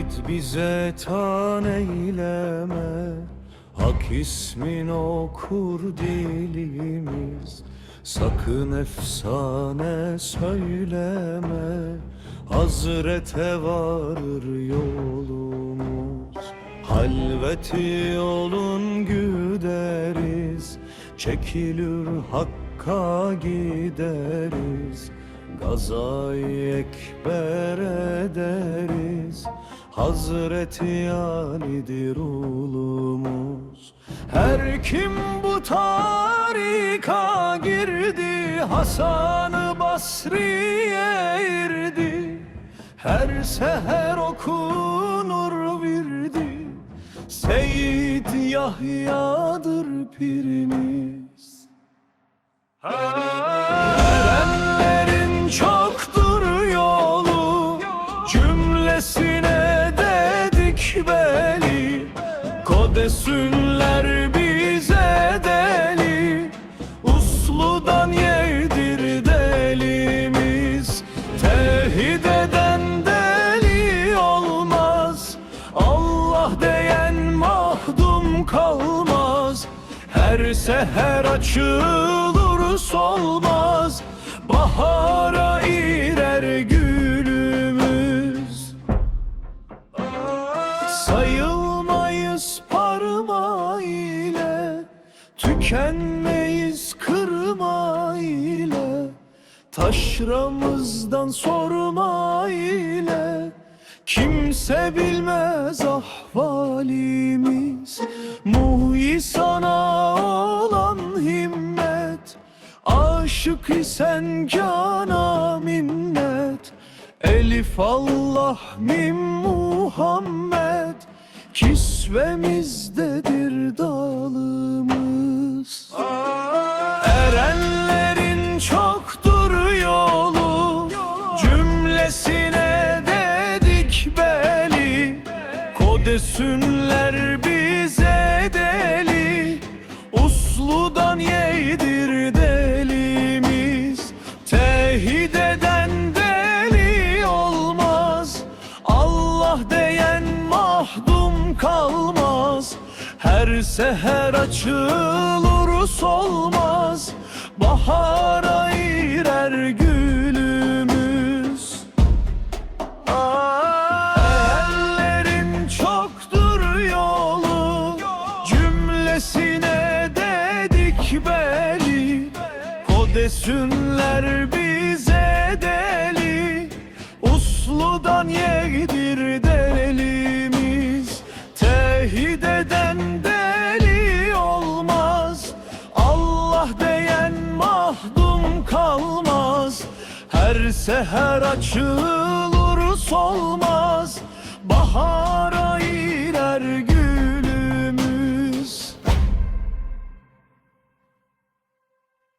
Ümit bize tan eyleme Hak ismin okur dilimiz. Sakın efsane söyleme Hazrete varır yolumuz. Halveti yolun güderiz Çekilir hakka gideriz. Gazayı ekber ederiz Hazreti Ali'dir ulumuz Her kim bu tarika girdi Hasan-ı Basri'ye irdi Her seher okunur virdi. Seyyid Yahya'dır pirimiz. Erenlerin beli Kodesünler bize deli. Usludan yedir delimiz. Tevhid eden deli olmaz. Allah diyen mahdum kalmaz. Her seher açılır solmaz. Bahara irer Tükenmeyiz kırma ile Taşramızdan sorma ile. Kimse bilmez ahvalimiz Muhyi sana olan himmet. Aşık isen cana minnet Elif Allah mim Muhammed. Kisvemizdedir dalımız Erenlerin çoktur yolu Cümlesine dedik beli. Kodesünler bize deli Usludan yedir delimiz. Tevhid eden deli olmaz Allah diyen Her seher açılır solmaz. Bahara irer gülümüz. Ellerin çoktur yolu. Cümlesine dedik beli. Kodesünler bize deli. Usludan olmaz. Her seher açılır solmaz. Bahar